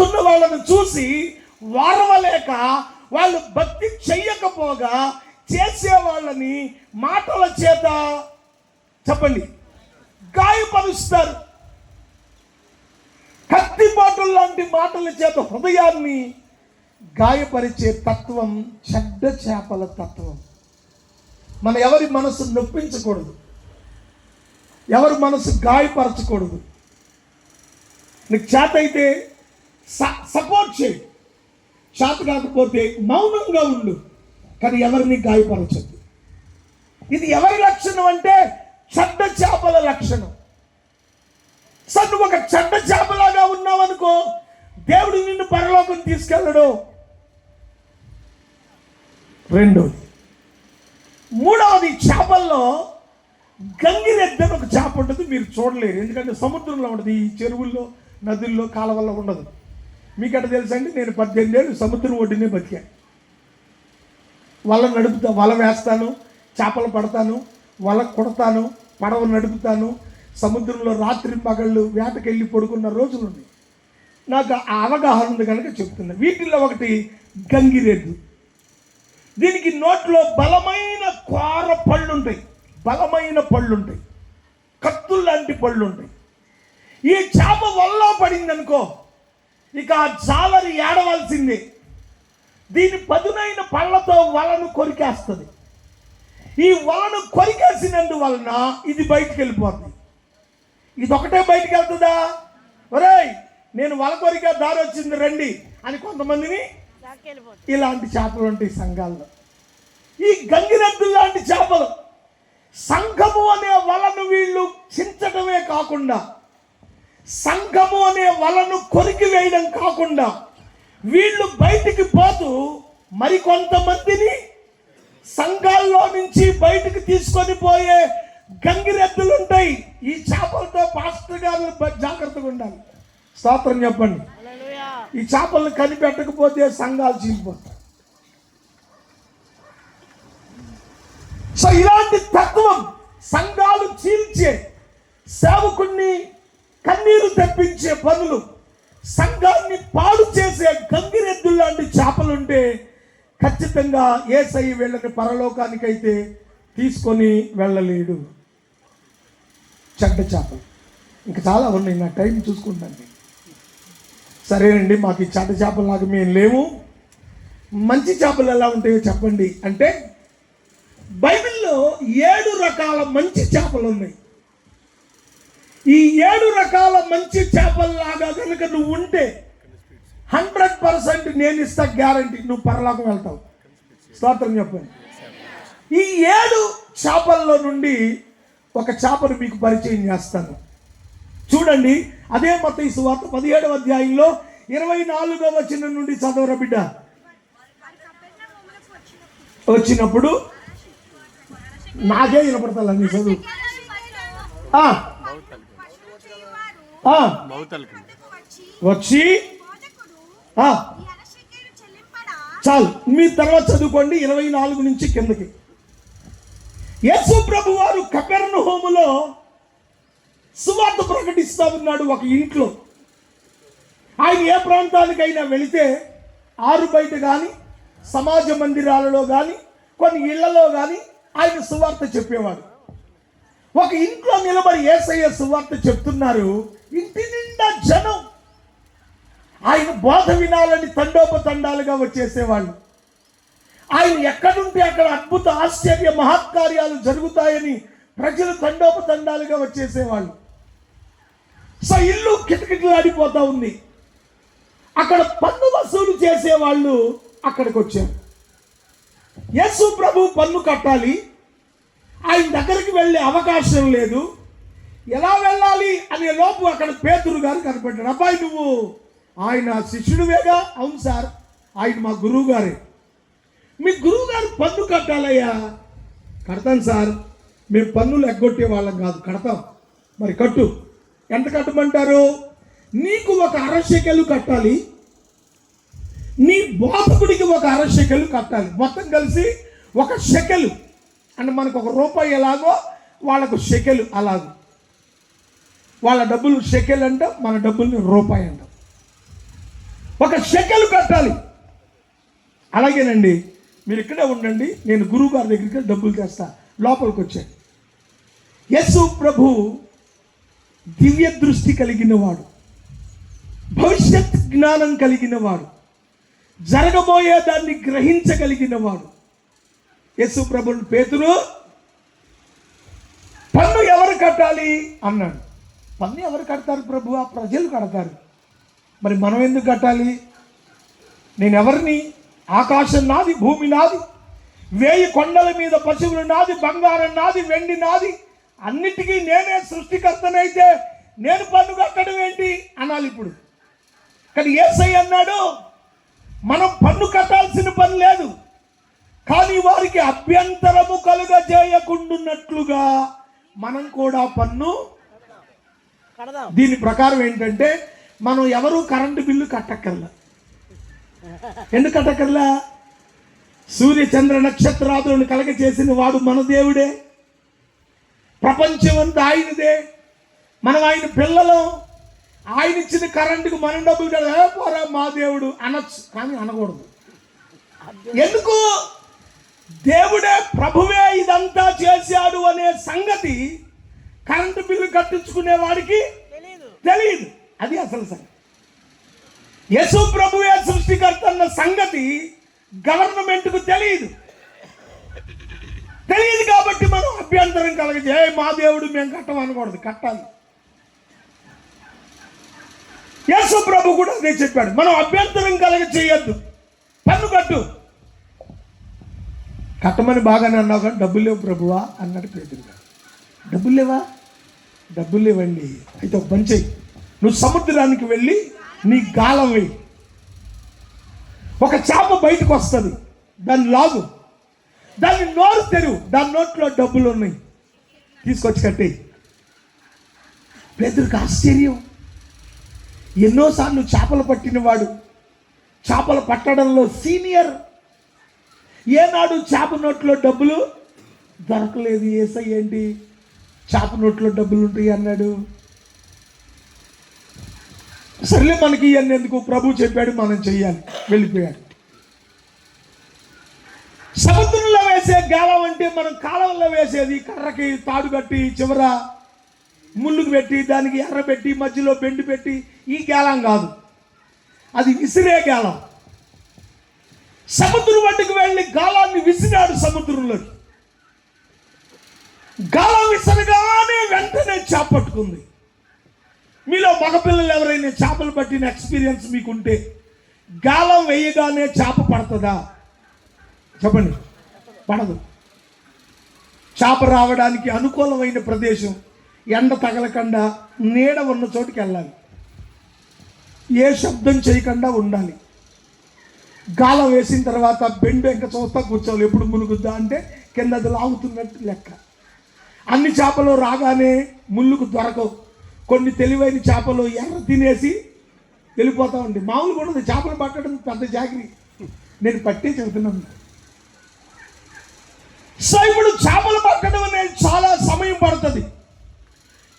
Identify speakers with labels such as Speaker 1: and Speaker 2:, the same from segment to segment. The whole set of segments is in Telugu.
Speaker 1: చనిపోతున్న వాళ్ళని చూసి వారవలేక వాళ్ళు భక్తి చెయ్యకపోగా చేసే వాళ్ళని మాటల చేత చెప్పండి. గాయపరుస్తారు. కత్తి మాటలు లాంటి మాటల చేత హృదయాన్ని గాయపరిచే తత్వం చెడ్డ చేపల తత్వం. మన ఎవరి మనసు నొప్పించకూడదు. ఎవరి మనసు గాయపరచకూడదు. నీకు చేత అయితే సపోర్ట్ చేయి. చేత కాకపోతే మౌనంగా ఉండు. కానీ ఎవరిని గాయపరచద్దు. ఇది ఎవరి లక్షణం అంటే చెడ్డ చేపల లక్షణం. సార్ నువ్వు ఒక చెడ్డ చేపలాగా ఉన్నావనుకో దేవుడు నిన్ను పరలోకం తీసుకెళ్ళడు. రెండోది. మూడవది చేపల్లో గంగి అని ఒక చేప ఉంటుంది మీరు చూడలేరు. ఎందుకంటే సముద్రంలో ఉండదు ఈ చెరువుల్లో నదుల్లో కాలవల్లో ఉండదు. మీకు అట్లా తెలుసు తెలుసండి నేను పద్దెనిమిది ఏళ్ళు సముద్రం ఒడ్డునే బతికా వల నడుపుతా వల వేస్తాను చేపలు పడతాను వల కొడతాను పడవ నడుపుతాను. సముద్రంలో రాత్రి పగళ్ళు వేటకెళ్ళి పడుకున్న రోజులు ఉన్నాయి నాకు ఆ అవగాహన ఉంది కనుక చెప్తున్నా. వీటిల్లో ఒకటి గంగిరెద్దు. దీనికి నోట్లో బలమైన కోర పళ్ళు ఉంటాయి బలమైన పళ్ళు ఉంటాయి కత్తుల్లాంటి పళ్ళు ఉంటాయి ఈ చేప వల్ల పడిందనుకో ఇక ఆ జాలరి ఏడవలసిందే. దీని పదునైన పళ్ళతో వలను కొరికేస్తుంది. ఈ వలను కొరికేసినందువలన ఇది బయటికి వెళ్ళిపోతుంది ఇది ఒకటే బయటికి వెళ్తుందా ఒరేయ్ నేను వల కొరికే దారి వచ్చింది రండి అని కొంతమందిని ఇలాంటి చేపలు ఉంటాయి సంఘాల్లో. ఈ గంగిరెద్దులు లాంటి చేపలు. సంఘము అనే వలను వీళ్ళు చించటమే కాకుండా సంఘము అనే వలను కొరికి వేయడం కాకుండా వీళ్ళు బయటికి పోతూ మరికొంతమందిని సంఘాల్లో నుంచి బయటికి తీసుకొని పోయే గంగిరెద్దులు ఉంటాయి. ఈ చేపలతో పాస్టర్ గారు జాగ్రత్తగా ఉండాలి. స్తోత్రం చెప్పండి. ఈ చేపలను కనిపెట్టకపోతే సంఘాలు చీలిపోతాయి. సో ఇలాంటి తత్వం సంఘాలు చీల్చే సేవకుణ్ణి కన్నీరు తెప్పించే పనులు సంఘాన్ని పాడు చేసే గంగిరెద్దులు లాంటి చేపలుంటే ఖచ్చితంగా ఏసై వీళ్ళని పరలోకానికైతే తీసుకొని వెళ్ళలేడు. చెడ్డ చేపలు. ఇంకా చాలా ఉన్నాయి నా టైం చూసుకుంటాను. సరేనండి మాకు ఈ చెడ్డ చేపలు నాకు మేము లేవు. మంచి చేపలు ఎలా ఉంటాయో చెప్పండి. అంటే బైబిల్లో ఏడు రకాల మంచి చేపలు ఉన్నాయి. ఈ ఏడు రకాల మంచి చేపల్లాగా కనుక నువ్వు ఉంటే హండ్రెడ్ పర్సెంట్ నేను ఇస్తా గ్యారంటీ. నువ్వు పరలోకం వెళ్తావు. స్తోత్రం చెప్పండి. ఈ ఏడు చేపల్లో నుండి ఒక చేపను మీకు పరిచయం చేస్తాను. చూడండి అదే మత ఈ సువార్త పదిహేడవ అధ్యాయంలో ఇరవై నాలుగవ వచనం నుండి చదవరా బిడ్డ? వచ్చినప్పుడు నాకే వినపడతా నీ చదువు. వచ్చి చాలు. మీ తర్వాత చదువుకోండి ఇరవై నాలుగు నుంచి కిందకి. యేసు ప్రభు వారు కపెర్ణ హోములో సువార్త ప్రకటిస్తా ఉన్నాడు ఒక ఇంట్లో. ఆయన ఏ ప్రాంతానికైనా వెళితే ఆరు బయట కానీ సమాజ మందిరాలలో కానీ కొన్ని ఇళ్ళలో కానీ ఆయన సువార్త చెప్పేవాడు. ఒక ఇంట్లో నిలబడి ఏసయ్య సువార్త చెప్తున్నారు. ఇంటి నిండా జనం. ఆయన బోధ వినాలని తండోపతండాలుగా వచ్చేసేవాళ్ళు. ఆయన ఎక్కడుంటే అక్కడ అద్భుత ఆశ్చర్య మహత్కార్యాలు జరుగుతాయని ప్రజలు తండోపతండాలుగా వచ్చేసేవాళ్ళు. సో ఇల్లు కిటకిటలాడిపోతా ఉంది. అక్కడ పన్ను వసూలు చేసేవాళ్ళు అక్కడికి వచ్చారు యేసు ప్రభు పన్ను కట్టాలి. ఆయన దగ్గరికి వెళ్ళే అవకాశం లేదు. ఎలా వెళ్ళాలి అనే లోపు అక్కడ పేతురు గారు కనపడ్డాడు అబ్బాయి నువ్వు ఆయన శిష్యుడివేగా? అవును సార్ ఆయన మా గురువు గారే మీ గురువు గారు పన్ను కట్టాలయ్యా. కడతాను సార్ మేము పన్నులు ఎగ్గొట్టే వాళ్ళం కాదు కడతాం. మరి కట్టు. ఎంత కట్టమంటారు? నీకు ఒక అరశకెలు కట్టాలి. నీ బోధకుడికి ఒక అరశకెలు కట్టాలి. మొత్తం కలిసి ఒక షెకెలు. అంటే మనకు ఒక రూపాయి ఎలాగో వాళ్ళకు షెకెల్ అలాగో. వాళ్ళ డబ్బులు షెకెల్ అంటే మన డబ్బుల్ని రూపాయి అంట. ఒక షెకెల్ కట్టాలి. అలాగేనండి మీరు ఇక్కడే ఉండండి నేను గురువు గారి దగ్గరికి డబ్బులు తెస్తా లోపలికి వచ్చాను యస్సు ప్రభు దివ్య దృష్టి కలిగిన వాడు భవిష్యత్ జ్ఞానం కలిగిన వాడు జరగబోయే దాన్ని గ్రహించగలిగిన యేసు ప్రభుని పేతురు పన్ను ఎవరు కట్టాలి? అన్నాడు. పన్ను ఎవరు కడతారు ప్రభు? ఆ ప్రజలు కడతారు. మరి మనం ఎందుకు కట్టాలి? నేను ఎవరిని? ఆకాశం నాది భూమి నాది వేయి కొండల మీద పశువులు నాది బంగారం నాది వెండి నాది అన్నిటికీ నేనే సృష్టికర్తనైతే నేను పన్ను కట్టడం ఏంటి? అనాలి ఇప్పుడు. కానీ ఏసై అన్నాడు మనం పన్ను కట్ట వారికి అభ్యంతరము కలుగజేయకుండున్నట్లుగా మనం కూడా పన్ను దీని ప్రకారం ఏంటంటే మనం ఎవరు కరెంటు బిల్లు కట్టక్కర్లా? ఎందుకు కట్టక్కర్లా? సూర్య చంద్ర నక్షత్రాదులను కలగ చేసిన వాడు మన దేవుడే. ప్రపంచం అంతా ఆయనదే. మనం ఆయన పిల్లలు. ఆయన ఇచ్చిన కరెంటుకు మనం డబ్బులు కదా "ఏ పోరా మా దేవుడు అనొచ్చు కానీ అనకూడదు. ఎందుకు? దేవుడే ప్రభువే ఇదంతా చేశాడు అనే సంగతి కరెంటు బిల్లు కట్టించుకునే వాడికి తెలియదు అది అసలు సంగతి. యశు ప్రభువే సృష్టికర్త అన్న సంగతి గవర్నమెంట్కు తెలియదు తెలియదు కాబట్టి మనం అభ్యంతరం కలగజే "ఏ, మా దేవుడు మేము కట్టమనకూడదు కట్టాలి. యేసు ప్రభు కూడా అదే చెప్పాడు. మనం అభ్యంతరం కలగ చేయొద్దు పన్ను కట్టు. కట్టమని బాగానే అన్నావు కానీ డబ్బులు లేవు ప్రభువా అన్నాడు పేదరు గారు. డబ్బులు లేవా? డబ్బులు లేవండి. అయితే ఒక పని చెయ్యి. నువ్వు సముద్రానికి వెళ్ళి నీ గాలం వేయి. ఒక చేప బయటకు వస్తుంది. దాన్ని లాగు. దాన్ని నోరు తెరువు. దాని నోట్లో డబ్బులు ఉన్నాయి. తీసుకొచ్చి కట్టేయి పేదరికి ఆశ్చర్యం. ఎన్నోసార్లు చేపలు పట్టినవాడు. చేపలు పట్టడంలో సీనియర్ ఏనాడు చేప నోట్లో డబ్బులు? దొరకలేదు ఏసై ఏంటి? చేప నోట్లో డబ్బులు ఉంటాయి అన్నాడు. సర్లే మనకి ఇవన్నీ ఎందుకు? ప్రభు చెప్పాడు మనం చెయ్యాలి. వెళ్ళిపోయాడు. సముద్రంలో వేసే గాలం అంటే మనం కాలంలో వేసేది కర్రకి తాడు కట్టి చివర ముళ్ళుకు పెట్టి దానికి ఎర్ర పెట్టి మధ్యలో బెండు పెట్టి ఈ గాలం కాదు. అది విసిరే గాలం. సముద్రం వంటికి వెళ్ళి గాలాన్ని విసిరాడు సముద్రంలోకి. గాలం విసరగానే వెంటనే చేపట్టుకుంది మీలో మగపిల్లలు ఎవరైనా చేపలు పట్టిన ఎక్స్పీరియన్స్ మీకుంటే గాలం వేయగానే చేప పడుతుందా? చెప్పండి. పడదు. చేప రావడానికి అనుకూలమైన ప్రదేశం ఎండ తగలకుండా నీడ ఉన్న చోటుకి వెళ్ళాలి. ఏ శబ్దం చేయకుండా ఉండాలి. గాలం వేసిన తర్వాత బెండ్ ఇంకా చూస్తా కూర్చోవాలి. ఎప్పుడు మునుగుద్దా అంటే కింద అది లాగుతున్నట్టు లెక్క. అన్ని చేపలు రాగానే ముళ్ళుకు దొరకవు. కొన్ని తెలివైన చేపలు ఎర్ర తినేసి వెళ్ళిపోతా ఉండి. మామూలు కూడా ఉంది. చేపలు పట్టడం పెద్ద జాగిరి నేను పట్టే చెబుతున్నాను. సో ఇప్పుడు చేపలు పట్టడం అనేది చాలా సమయం పడుతుంది.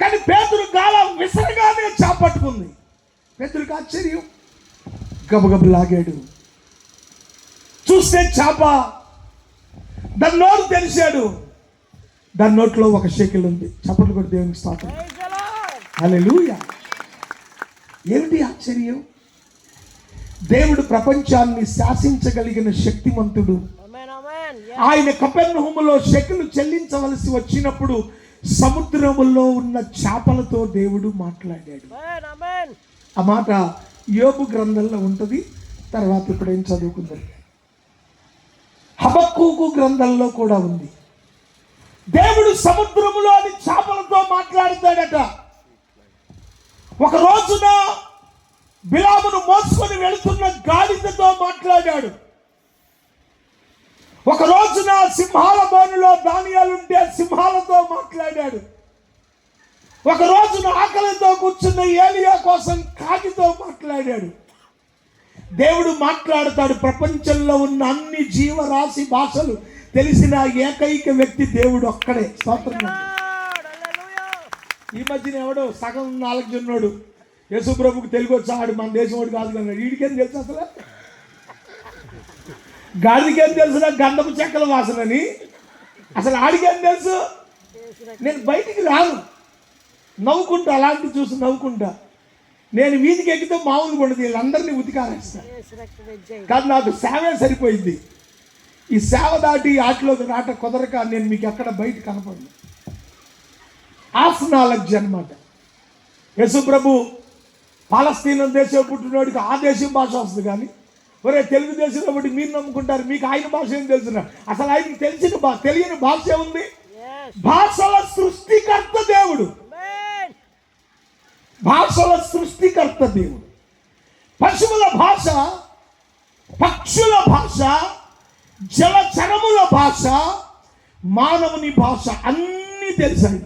Speaker 1: కానీ పేదరు గాలం విసరగానే చేపట్టుకుంది పేదరికి ఆశ్చర్యం. గబగబ లాగాడు. చూస్తే చేప. దాని నోరు తెరిచాడు. దాని నోట్లో ఒక షేకిల్ ఉంది. చప్పట్లు కూడా దేవునికి
Speaker 2: Lord.
Speaker 1: హల్లెలూయా. ఏమిటి ఆశ్చర్యం? దేవుడు ప్రపంచాన్ని శాసించగలిగిన శక్తిమంతుడు. ఆయన కపెర్నహుములో శకులు చెల్లించవలసి వచ్చినప్పుడు సముద్రములో ఉన్న చేపలతో దేవుడు మాట్లాడాడు. ఆ మాట యోబు గ్రంథంలో ఉంటుంది. తర్వాత ఇప్పుడు ఏం చదువుకుందాం? హబక్కూకు గ్రంథంలో కూడా ఉంది. దేవుడు సముద్రములోని చేపలతో మాట్లాడతాడట. ఒక రోజున బిలామును మోసుకొని వెళుతున్న గాడిదతో మాట్లాడాడు. ఒక రోజున సింహాల బోనులో ధాన్యాలుంటే సింహాలతో మాట్లాడాడు. ఒక రోజున ఆకలితో కూర్చున్న ఏలియా కోసం కాకితో మాట్లాడాడు. దేవుడు మాట్లాడతాడు. ప్రపంచంలో ఉన్న అన్ని జీవరాశి భాషలు తెలిసిన ఏకైక వ్యక్తి దేవుడు ఒక్కడే. స్తోత్రం ఈ మధ్యన ఎవడో సగం నాలుగు జొన్నోడు యేసు ప్రభుకి తెలుగు వచ్చా ఆడు మన దేశం వాడు కాదు కదా. వీడికేం తెలుసు అసలు? గాడికేం తెలుసు? గంధపు చెక్కల వాసనని. అసలు ఆడికేం తెలుసు? నేను బయటికి రాను. నవ్వుకుంటా అలాంటివి చూసి నవ్వుకుంటా. నేను వీధికి ఎక్కితే మామూలుగా ఉండదు వీళ్ళందరినీ ఉతికారేస్తా.
Speaker 2: యేసు రక్తం జై
Speaker 1: కానీ నాకు సేవే సరిపోయింది. ఈ సేవ దాటి ఆటలోకి రాట కుదరక నేను మీకు ఎక్కడ బయట కనపడను. హాఫ్ నాలెడ్జ్ అనమాట యేసు ప్రభు పాలస్తీన దేశం పుట్టినోడికి ఆ దేశం భాష వస్తుంది కానీ ఒరే తెలుగుదేశంలో బట్టి మీరు నమ్ముకుంటారు మీకు ఆయన భాష ఏం తెలుసున్నా అసలు ఆయనకి తెలిసిన భాష తెలియని భాష
Speaker 2: ఎస్
Speaker 1: భాషల సృష్టికర్త దేవుడు. భాషల సృష్టికర్త దేవుడు. పశువుల భాష పక్షుల భాష జలచరముల భాష మానవుని భాష అన్నీ తెలుసాయి.